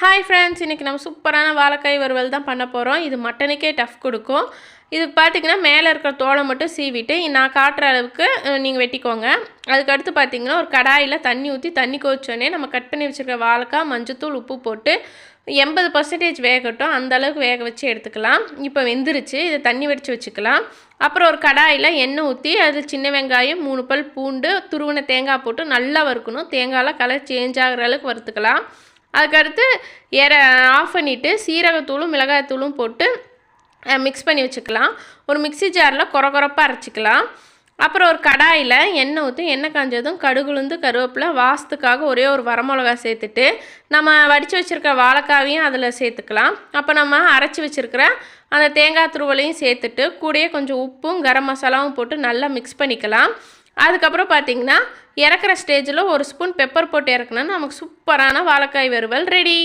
Hi friends இன்றைக்கி நம்ம சூப்பரான வாழைக்காய் வறுவல் தான் பண்ண போகிறோம் இது மட்டனுக்கே டஃப் கொடுக்கும். இது பார்த்திங்கன்னா மேலே இருக்கிற தோலை மட்டும் சீவிட்டு நான் காட்டுற அளவுக்கு நீங்கள் வெட்டிக்கோங்க. அதுக்கடுத்து பார்த்திங்கன்னா ஒரு கடாயில் தண்ணி ஊற்றி தண்ணி கொதிச்சோடனே நம்ம கட் பண்ணி வச்சுருக்க வாழைக்காய் மஞ்சத்தூள் உப்பு போட்டு எண்பது பர்சன்டேஜ் வேகட்டும். அந்த அளவுக்கு வேக வச்சு எடுத்துக்கலாம். இப்போ வெந்துருச்சு. இதை தண்ணி வடித்து வச்சுக்கலாம். அப்புறம் ஒரு கடாயில் எண்ணெய் ஊற்றி அது சின்ன வெங்காயம் மூணு பல் பூண்டு துருவின தேங்காய் போட்டு நல்லா வறுக்கணும். தேங்காயெலாம் கலர் சேஞ்ச் ஆகிற அளவுக்கு வறுத்துக்கலாம். அதுக்கடுத்து எற ஆஃப் பண்ணிவிட்டு சீரகத்தூளும் மிளகாய்த்தூளும் போட்டு மிக்ஸ் பண்ணி வச்சுக்கலாம். ஒரு மிக்சி ஜாரில் குறை குறைப்பாக அரைச்சிக்கலாம். அப்புறம் ஒரு கடாயில் எண்ணெய் ஊற்றி எண்ணெய் காஞ்சதும் கடுகுலுந்து கருவேப்பிலை வாசத்துக்காக ஒரே ஒரு வரமிளகா சேர்த்துட்டு நம்ம வடித்து வச்சுருக்க வாழைக்காவையும் அதில் சேர்த்துக்கலாம். அப்போ நம்ம அரைச்சி வச்சுருக்கிற அந்த தேங்காய் துருவலையும் சேர்த்துட்டு கூடயே கொஞ்சம் உப்பும் கரம் மசாலாவும் போட்டு நல்லா மிக்ஸ் பண்ணிக்கலாம். அதுக்கப்புறம் பார்த்தீங்கன்னா இறக்குற ஸ்டேஜில் ஒரு ஸ்பூன் பெப்பர் போட்டு இறக்குனா நமக்கு சூப்பரான வாழைக்காய் வறுவல் ரெடி